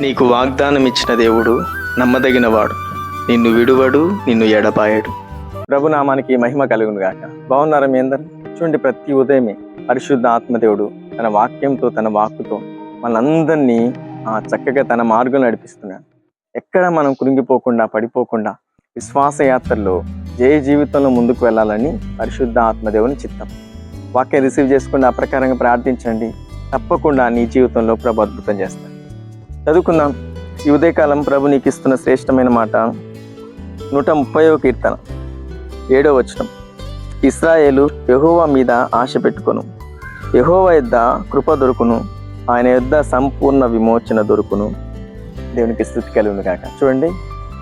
నీకు వాగ్దానం ఇచ్చిన దేవుడు నమ్మదగినవాడు. నిన్ను విడువడు నిన్ను ఎడపాయడు ప్రభునామానికి మహిమ కలుగును గాక బాగున్నారా మీ అందరు? చూడండి ప్రతి ఉదయమే పరిశుద్ధ ఆత్మదేవుడు తన వాక్యంతో తన వాక్కుతో మనందరినీ ఆ చక్కగా తన మార్గం నడిపిస్తున్నాడు. ఎక్కడ మనం కృంగిపోకుండా పడిపోకుండా విశ్వాస యాత్రలో జయ జీవితంలో ముందుకు వెళ్ళాలని పరిశుద్ధ ఆత్మదేవుని చిత్తం. వాక్యం రిసీవ్ చేసుకుని ఆ ప్రకారంగా ప్రార్థించండి. తప్పకుండా నీ జీవితంలో ప్రభు అద్భుతం చేస్తాడు. చదువుకుందాం. ఈ ఉదయకాలం ప్రభు నీకు ఇస్తున్న శ్రేష్టమైన మాట. నూట ముప్పైవ కీర్తన ఏడో వచనం. ఇస్రాయేలు యహోవా మీద ఆశ పెట్టుకొను. యహోవా యొద్ద కృప దొరుకును. ఆయన యొద్ద సంపూర్ణ విమోచన దొరుకును. దేవునికి స్థుతి కలుగును కాక చూడండి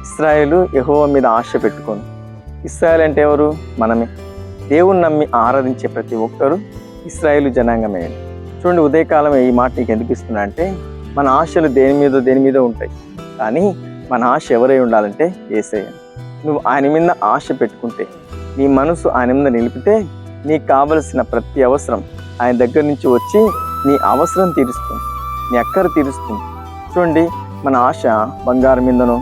ఇస్రాయేలు యహోవా మీద ఆశ పెట్టుకోను. ఇస్రాయేల్ అంటే ఎవరు? మనమే. దేవుని నమ్మి ఆరాధించే ప్రతి ఒక్కరు ఇస్రాయేలు జనాంగమే. చూడండి ఉదయకాలం ఈ మాట నీకు ఎందుకు ఇస్తున్నా అంటే మన ఆశలు దేని మీద దేని మీద ఉంటాయి? కానీ మన ఆశ ఎవరై ఉండాలంటే ఏసయ్య. నువ్వు ఆయన మీద ఆశ పెట్టుకుంటే నీ మనసు ఆయన మీద నిలిపితే నీకు కావలసిన ప్రతి అవసరం ఆయన దగ్గర నుంచి వచ్చి నీ అవసరం తీరుస్తుంది. నీ అక్కర తీరుస్తుంది. చూడండి మన ఆశ బంగారం మీదనో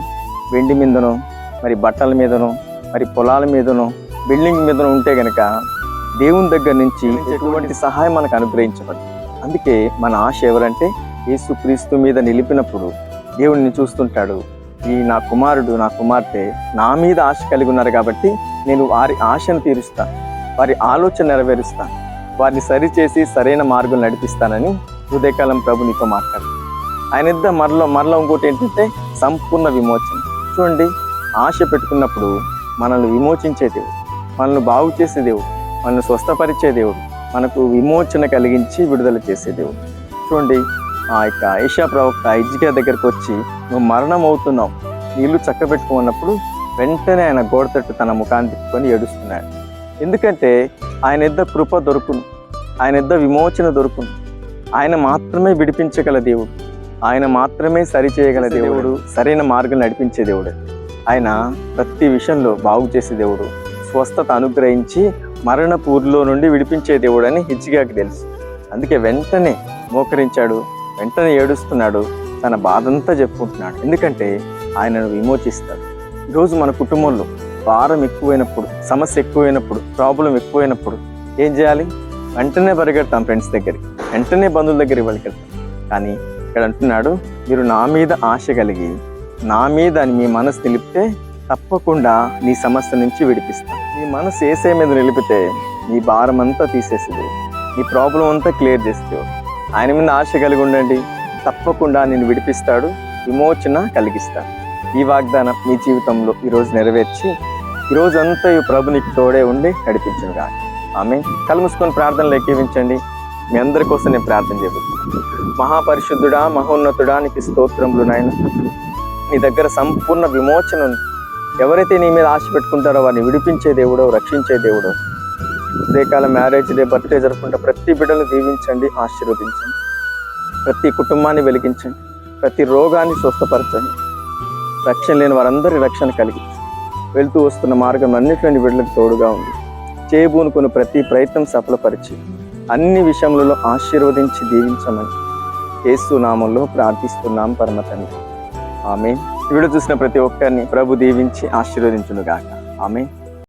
వెండి మీదనో మరి బట్టల మీదనో మరి పొలాల మీదనో బిల్డింగ్ మీదనో ఉంటే గనక దేవుని దగ్గర నుంచి ఎటువంటి సహాయం మనకు అనుగ్రహించబడు అందుకే మన ఆశ ఎవరంటే యేసుక్రీస్తు మీద నిలిపినప్పుడు దేవుడిని చూస్తుంటాడు. ఈ నా కుమారుడు నా కుమార్తె నా మీద ఆశ కలిగి ఉన్నారు కాబట్టి నేను వారి ఆశను తీరుస్తా వారి ఆలోచన నెరవేరుస్తా వారిని సరిచేసి సరైన మార్గం నడిపిస్తానని ఉదయకాలం ప్రభు నీతో మాట్లాడు. ఆయన ఇద్ద మరలో మరలో ఇంకోటి ఏంటంటే సంపూర్ణ విమోచన. చూడండి ఆశ పెట్టుకున్నప్పుడు మనల్ని విమోచించే దేవుడు మనల్ని బాగు చేసే దేవుడు మనల్ని స్వస్థపరిచే దేవుడు మనకు విమోచన కలిగించి విడుదల చేసే దేవుడు. చూడండి ఆ యొక్క ఐషా ప్రవక్త ఇజ్జియా దగ్గరకు వచ్చి నువ్వు మరణం అవుతున్నావు నీళ్ళు చక్కబెట్టుకున్నప్పుడు వెంటనే ఆయన గోడ తట్టు తన ముఖాన్ని తిప్పుకొని ఏడుస్తున్నాడు. ఎందుకంటే ఆయన ఎద్ద కృప దొరుకును. ఆయన ఎద్ద విమోచన దొరుకును. ఆయన మాత్రమే విడిపించగల దేవుడు. ఆయన మాత్రమే సరి చేయగల దేవుడు. సరైన మార్గం నడిపించే దేవుడు. ఆయన ప్రతి విషయంలో బాగు చేసే దేవుడు. స్వస్థత అనుగ్రహించి మరణ పూర్లో నుండి విడిపించే దేవుడు అని హిజ్జిగాకి తెలుసు. అందుకే వెంటనే మోకరించాడు వెంటనే ఏడుస్తున్నాడు తన బాధంతా చెప్పుకుంటున్నాడు. ఎందుకంటే ఆయనను విమోచిస్తాడు. ఈరోజు మన కుటుంబంలో భారం ఎక్కువైనప్పుడు సమస్య ఎక్కువైనప్పుడు ప్రాబ్లం ఎక్కువైనప్పుడు ఏం చేయాలి? వెంటనే పరిగెడతాం ఫ్రెండ్స్ దగ్గరికి. వెంటనే బంధువుల దగ్గరికి పరిగెడతాం కానీ ఇక్కడ అంటున్నాడు మీరు నా మీద ఆశ కలిగి నా మీద అని మీ మనసు నిలిపితే తప్పకుండా నీ సమస్య నుంచి విడిపిస్తాను నీ మనసు ఏసే మీద నిలిపితే నీ భారం అంతా తీసేసేది. నీ ప్రాబ్లం అంతా క్లియర్ చేస్తే ఆయన మీద ఆశ కలిగి ఉండండి. తప్పకుండా నేను విడిపిస్తాడు విమోచన కలిగిస్తాడు. ఈ వాగ్దానం మీ జీవితంలో ఈరోజు నెరవేర్చి ఈరోజంతా అంతా ఈ ప్రభు నీకు తోడే ఉండి నడిపించను కాదు ఆమె కలుముసుకొని ప్రార్థనలు ఎక్కివించండి మీ అందరి కోసం నేను ప్రార్థన చేయబోతున్నాను మహాపరిశుద్ధుడా మహోన్నతుడా నీకు స్తోత్రములు నాయన. నీ దగ్గర సంపూర్ణ విమోచన ఎవరైతే నీ మీద ఆశ పెట్టుకుంటారో వారిని విడిపించే దేవుడో రక్షించే దేవుడో కాల మ్యారేజ్ డే బర్త్డే జరుపుకుంటే ప్రతి బిడ్డను దీవించండి ఆశీర్వదించండి. ప్రతి కుటుంబాన్ని వెలిగించండి ప్రతి రోగాన్ని స్వస్థపరచండి. రక్షణ లేని వారందరి రక్షణ కలిగించండి. వెళ్తూ వస్తున్న మార్గం అన్నిటిలోని బిడ్డలకు తోడుగా ఉంది చేయబూనుకుని ప్రతి ప్రయత్నం సఫలపరిచి అన్ని విషయములలో ఆశీర్వదించి దీవించమని యేసు నామంలో ప్రార్థిస్తున్నాం పరమ తండ్రి. ఆమె వీడు చూసిన ప్రతి ఒక్కరిని ప్రభు దీవించి ఆశీర్వదించునుగాక. ఆమె